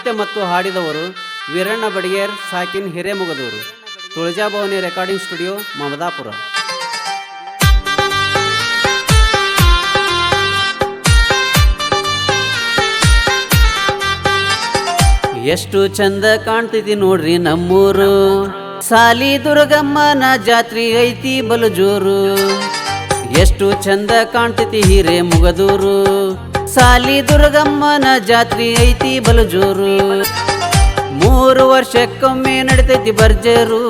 ಸಾಹಿತ್ಯ ಮತ್ತು ಹಾಡಿದವರು ವೀರಣ್ಣ ಬಡಿಗೇರ್, ಸಾಕಿನ್ ಹಿರೇಮುಗದೂರು. Tuljabhavani recording studio, Mamadapur. ಎಷ್ಟು ಚಂದ ಕಾಣ್ತೈತಿ ನೋಡ್ರಿ ನಮ್ಮೂರು. ಸಾಲಿ ದುರ್ಗಮ್ಮನ ಜಾತ್ರಿ ಐತಿ ಬಲು ಜೋರು ಎಷ್ಟು ಚಂದ ಕಾಣ್ತೈತಿ ಹಿರೇ ಮುಗದೂರು ಸಾಲಿ ದುರ್ಗಮ್ಮನ ಜಾತ್ರಿ ಐತಿ ಬಲು ಜೋರು ಮೂರು ವರ್ಷಕ್ಕೊಮ್ಮೆ ನಡಿತೈತಿ ಬರ್ಜರು.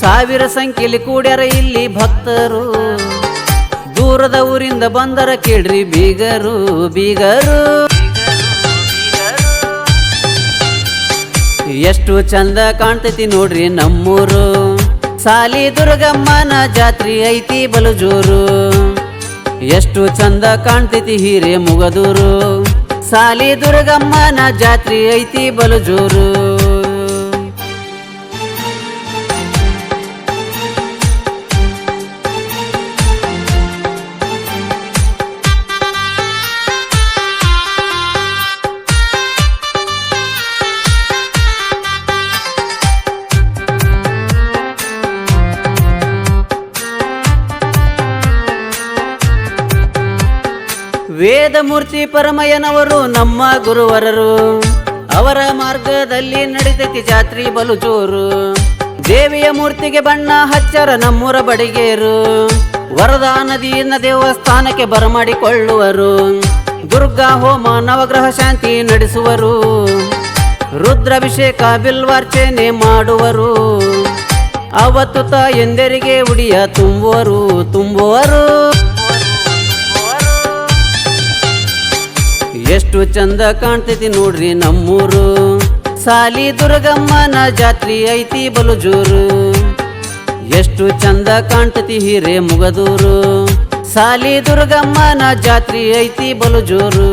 ಸಾವಿರ ಸಂಖ್ಯೆಯಲ್ಲಿ ಕೂಡ್ಯಾರ ಇಲ್ಲಿ ಭಕ್ತರು. ದೂರದ ಊರಿಂದ ಬಂದರ ಕೇಳ್ರಿ ಬೀಗರು ಬೀಗರು. ಎಷ್ಟು ಚಂದ ಕಾಣ್ತೈತಿ ನೋಡ್ರಿ ನಮ್ಮೂರು. ಸಾಲಿ ದುರ್ಗಮ್ಮನ ಜಾತ್ರಿ ಐತಿ ಬಲು ಜೋರು ಎಷ್ಟು ಚಂದ ಕಾಣ್ತೈತಿ ಹೀರೆ ಮುಗದೂರು. ಸಾಲಿ ದುರ್ಗಮ್ಮನ ಜಾತ್ರಿ ಐತಿ ಬಲು ವೇದಮೂರ್ತಿ ಪರಮಯ್ಯನವರು ನಮ್ಮ ಗುರುವರರು. ಅವರ ಮಾರ್ಗದಲ್ಲಿ ನಡೆದೈತಿ ಜಾತ್ರಿ ಬಲು ಜೋರು ದೇವಿಯ ಮೂರ್ತಿಗೆ ಬಣ್ಣ ಹಚ್ಚರ ನಮ್ಮೂರ ಬಡಿಗೇರು. ವರದಾ ನದಿಯಿಂದ ದೇವಸ್ಥಾನಕ್ಕೆ ಬರಮಾಡಿಕೊಳ್ಳುವರು. ದುರ್ಗಾ ಹೋಮ ನವಗ್ರಹ ಶಾಂತಿ ನಡೆಸುವರು. ರುದ್ರಾಭಿಷೇಕ ಬಿಲ್ವಾರ್ಚನೆ ಮಾಡುವರು. ಅವತ್ತು ಎಂದೆರಿಗೆ ಉಡಿಯ ತುಂಬುವರು ತುಂಬುವರು. ಎಷ್ಟು ಚಂದ ಕಾಣ್ತೈತಿ ನೋಡ್ರಿ ನಮ್ಮೂರು. ಸಾಲಿ ದುರ್ಗಮ್ಮನ ಜಾತ್ರಿ ಐತಿ ಬಲು ಜೋರು ಎಷ್ಟು ಚಂದ ಕಾಣ್ತೈತಿ ಹಿರೇ ಮುಗದೂರು ಸಾಲಿ ದುರ್ಗಮ್ಮನ ಜಾತ್ರಿ ಐತಿ ಬಲು ಜೋರು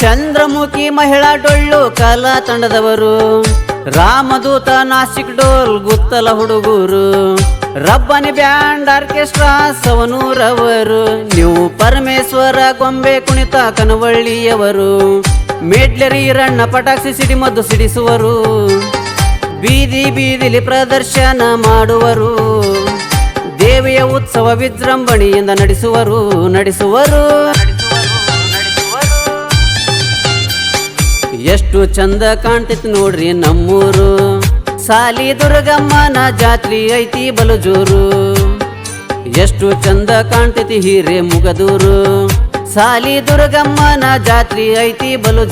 ಚಂದ್ರಮುಖಿ ಮಹಿಳಾ ಡೊಳ್ಳು ಕಲಾ ತಂಡದವರು, ರಾಮದೂತ ನಾಸಿಕ್ ಡೋಲ್ ಗುತ್ತಲ ಹುಡುಗರು, ರಬ್ಬನಿ ಬ್ಯಾಂಡ್ ಆರ್ಕೆಸ್ಟ್ರಾ ಸವನೂರವರು, ನೀವು ಪರಮೇಶ್ವರ ಗೊಂಬೆ ಕುಣಿತ ಕನವಳ್ಳಿಯವರು, ಮೇಡ್ಲರಿ ರಣ್ಣ ಪಟಾಕ್ಷಿ ಸಿಡಿಮದ್ದು ಸಿಡಿಸುವರು, ಬೀದಿ ಬೀದಿಲಿ ಪ್ರದರ್ಶನ ಮಾಡುವರು, ದೇವಿಯ ಉತ್ಸವ ವಿಜೃಂಭಣೆಯಿಂದ ನಡೆಸುವರು ನಡೆಸುವರು. ಎಷ್ಟು ಚಂದ ಕಾಣ್ತೈತಿ ನೋಡ್ರಿ ನಮ್ಮೂರು. ಸಾಲಿ ದುರ್ಗಮ್ಮನ ಜಾತ್ರಿ ಐತಿ ಬಲು ಜೋರು ಎಷ್ಟು ಚಂದ ಕಾಣ್ತೈತಿ ಹೀರೆ ಮುಗದೂರು. ಸಾಲಿ ದುರ್ಗಮ್ಮನ ಜಾತ್ರಿ ಐತಿ ಬಲು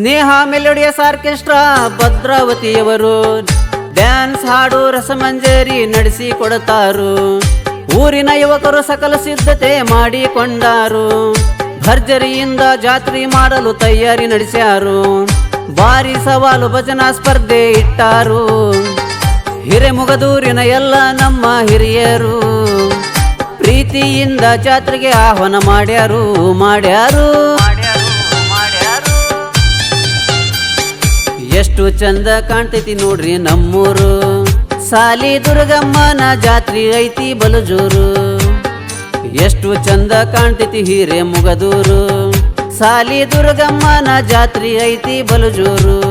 ಸ್ನೇಹ ಮೆಲೋಡಿಯಸ್ ಆರ್ಕೆಸ್ಟ್ರಾ ಭದ್ರಾವತಿಯವರು. ಡ್ಯಾನ್ಸ್ ಹಾಡು, ರಸಮಂಜರಿ ನಡೆಸಿ ಕೊಡುತ್ತಾರು ಊರಿನ ಯುವಕರು ಸಕಲ ಸಿದ್ಧತೆ ಮಾಡಿಕೊಂಡಾರು. ಭರ್ಜರಿಯಿಂದ ಜಾತ್ರೆ ಮಾಡಲು ತಯಾರಿ ನಡೆಸ್ಯಾರು. ಭಾರಿ ಸವಾಲು, ಭಜನಾ ಸ್ಪರ್ಧೆ ಇಟ್ಟಾರು. ಹಿರೇಮುಗದೂರಿನ ಎಲ್ಲ ನಮ್ಮ ಹಿರಿಯರು. ಪ್ರೀತಿಯಿಂದ ಜಾತ್ರೆಗೆ ಆಹ್ವಾನ ಮಾಡ್ಯಾರು ಮಾಡ್ಯಾರು. ಎಷ್ಟು ಚಂದ ಕಾಣ್ತೈತಿ ನೋಡ್ರಿ ನಮ್ಮೂರು. ಸಾಲಿ ದುರ್ಗಮ್ಮನ ಜಾತ್ರಿ ಐತಿ ಬಲಜೂರು. ಜೋರು ಎಷ್ಟು ಚಂದ ಕಾಣ್ತೈತಿ ಹೀರೆ ಮುಗದೂರು ಸಾಲಿ ದುರ್ಗಮ್ಮನ ಜಾತ್ರಿ ಐತಿ ಬಲಜೂರು. ಜೋರು